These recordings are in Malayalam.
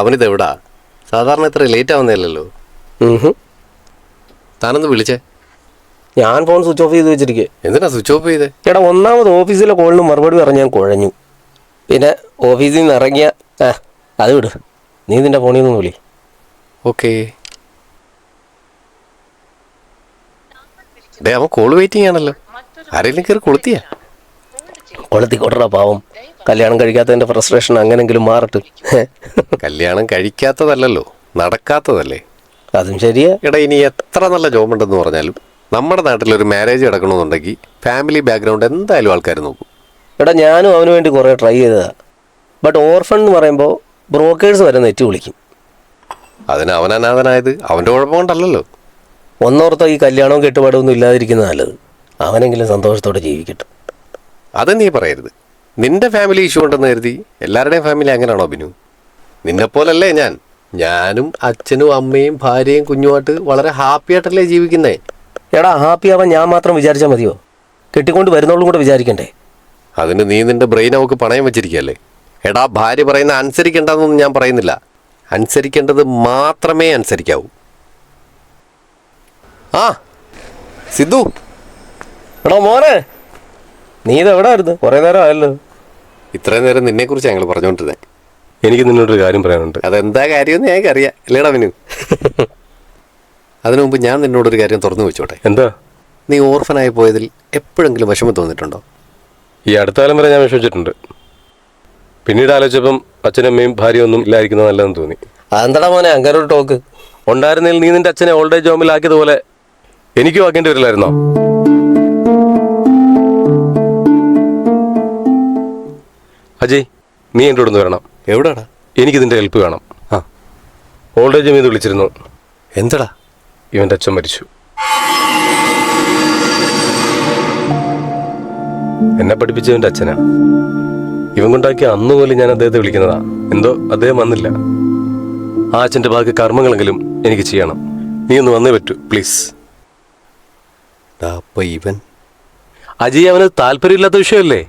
അവനിത് എവിടാ? സാധാരണ ഇത്ര ലേറ്റ് ആവുന്നില്ലല്ലോ. താനൊന്ന് വിളിച്ചേ. ഞാൻ ഫോൺ സ്വിച്ച് ഓഫ് ചെയ്ത് വെച്ചിരിക്കേ എന്തിനാ സ്വിച്ച് ഓഫ് ചെയ്തേ? എടാ ഒന്നാമത് ഓഫീസിലെ കോളിന് മറുപടി പറഞ്ഞ് ഞാൻ കുഴഞ്ഞു. പിന്നെ ഓഫീസിൽ നിന്ന് ഇറങ്ങിയ ആ അത് വിട്. നീ നിന്റെ ഫോണിൽ നിന്ന് വിളി. ഓക്കെ ഡേ അവൻ കോൾ വെയിറ്റിംഗ് ആണല്ലോ. ആരെങ്കിലും കയറി കൊളുത്തിയാ? കൊളുത്തി കൊട്ടറ പാവം. കല്യാണം കഴിക്കാത്തതിന്റെ ഫ്രസ്ട്രേഷൻ അങ്ങനെങ്കിലും മാറട്ടെ. കല്യാണം കഴിക്കാത്തതല്ലല്ലോ നടക്കാത്തതല്ലേ? അതും ശരിയാ. എടാ ഇനി എത്ര നല്ല ജോബ് ഉണ്ടെന്ന് പറഞ്ഞാലും നമ്മുടെ നാട്ടിൽ ഒരു മാരേജ് നടക്കണമെന്നുണ്ടെങ്കിൽ ഫാമിലി ബാക്ക്ഗ്രൗണ്ട് എന്തായാലും ആൾക്കാർ നോക്കും. എടാ ഞാനും അവന് വേണ്ടി കുറേ ട്രൈ ചെയ്തതാ. ബട്ട് ഓർഫൺ എന്ന് പറയുമ്പോൾ ബ്രോക്കേഴ്സ് വരെ നെറ്റ് വിളിക്കും. അതിന് അവൻ അനാഥനായത് അവന്റെ കുഴപ്പം കൊണ്ടല്ലല്ലോ ഒന്നോർത്ത ഈ കല്യാണവും കെട്ടുപാടൊന്നും ഇല്ലാതിരിക്കുന്നത് നല്ലത്. അവനെങ്കിലും സന്തോഷത്തോടെ ജീവിക്കട്ടെ. അത് നീ പറയരുത്. നിന്റെ ഫാമിലി ഇഷ്യൂ ഉണ്ടെന്ന് കരുതി എല്ലാവരുടെയും ഫാമിലി അങ്ങനെയാണോ ബിനു? നിന്നെപ്പോലല്ലേ ഞാൻ? ഞാനും അച്ഛനും അമ്മയും ഭാര്യയും കുഞ്ഞുമായിട്ട് വളരെ ഹാപ്പി ആയിട്ടല്ലേ ജീവിക്കുന്നേ. എടാ ഹാപ്പി ആവാൻ ഞാൻ മാത്രം വിചാരിച്ചാൽ മതിയോ? കെട്ടിക്കൊണ്ട് വരുന്നോളും കൂടെ വിചാരിക്കണ്ടേ? അതിന് നീ നിന്റെ ബ്രെയിൻ അവക്ക് പണയം വെച്ചിരിക്കുകയല്ലേ? എടാ ഭാര്യ പറയുന്ന അനുസരിക്കേണ്ടതെന്നൊന്നും ഞാൻ പറയുന്നില്ല. അനുസരിക്കേണ്ടത് മാത്രമേ അനുസരിക്കാവൂ. ആ സിദ്ധു. എടാ മോനെ. നീ ഇത് എവിടെ ആയിരുന്നു കുറേ നേരം ആയല്ലോ. ഇത്രയും നേരം നിന്നെക്കുറിച്ച് ഞങ്ങൾ പറഞ്ഞുകൊണ്ടിരുന്നത് എനിക്ക് നിന്നോടൊരു കാര്യം പറയാനുണ്ട്. അതെന്താ കാര്യമെന്ന് ഞങ്ങൾക്ക് അറിയാം അല്ലേടാ വിനു അതിനു മുമ്പ് ഞാൻ നിന്നോടൊരു കാര്യം തുറന്നു വെച്ചോട്ടെ. എന്താ? നീ ഓർഫനായി പോയതിൽ എപ്പോഴെങ്കിലും വിഷമം തോന്നിയിട്ടുണ്ടോ? ഈ അടുത്ത കാലം വരെ ഞാൻ വിഷമിച്ചിട്ടുണ്ട്. പിന്നീട് ആലോചിച്ചപ്പം അച്ഛനും അമ്മയും ഭാര്യ ഒന്നും ഇല്ലായിരിക്കുന്നത് നല്ലതെന്ന് തോന്നി. അതെന്താടാ മോനെ? അങ്ങനെ ഒരു ടോക്ക് ഉണ്ടായിരുന്നതിൽ നീ നിന്റെ അച്ഛനെ ഓൾഡ് ഏജ് ഹോമിലാക്കിയതുപോലെ എനിക്കും ആക്കേണ്ടി വരില്ലായിരുന്നോ? അജയ് നീ എന്റെ കൂടെ ഒന്ന് വരണം. എവിടാടാ? എനിക്ക് ഇതിന്റെ ഹെൽപ്പ് വേണം. ആ. ഓൾഡ് ഏജ് ഹോമിൽ വിളിച്ചിരുന്നു. എന്തടാ? ഇവന്റെ അച്ഛൻ മരിച്ചു. എന്നെ പഠിപ്പിച്ചവന്റെ അച്ഛനാ. ഇവൻ കൊണ്ടാക്കി അന്ന് പോലും ഞാൻ അദ്ദേഹത്തെ വിളിക്കുന്നതാ. എന്തോ അദ്ദേഹം വന്നില്ല. ആ അച്ഛന്റെ ബാക്കി കർമ്മങ്ങളെങ്കിലും എനിക്ക് ചെയ്യണം. നീ ഒന്ന് വന്നേ പറ്റൂ പ്ലീസ്. ഇവൻ? അജയ് അവന് താല്പര്യമില്ലാത്ത വിഷയമല്ലേ?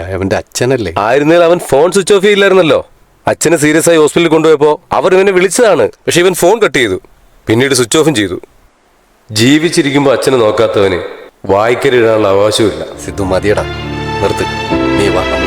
അവന്റെ അച്ഛനല്ലേ? ആയിരുന്നേൽ അവൻ ഫോൺ സ്വിച്ച് ഓഫ് ചെയ്യില്ലായിരുന്നല്ലോ. അച്ഛനെ സീരിയസ് ആയി ഹോസ്പിറ്റലിൽ കൊണ്ടുപോയപ്പോ അവർ ഇവനെ വിളിച്ചതാണ്. പക്ഷെ ഇവൻ ഫോൺ കട്ട് ചെയ്തു. പിന്നീട് സ്വിച്ച് ഓഫും ചെയ്തു. ജീവിച്ചിരിക്കുമ്പോൾ അച്ഛനെ നോക്കാത്തവന് വായിക്കരിടാനുള്ള അവകാശമില്ല സിദ്ധു മതിയടാ. നിർത്ത്. നീ വാ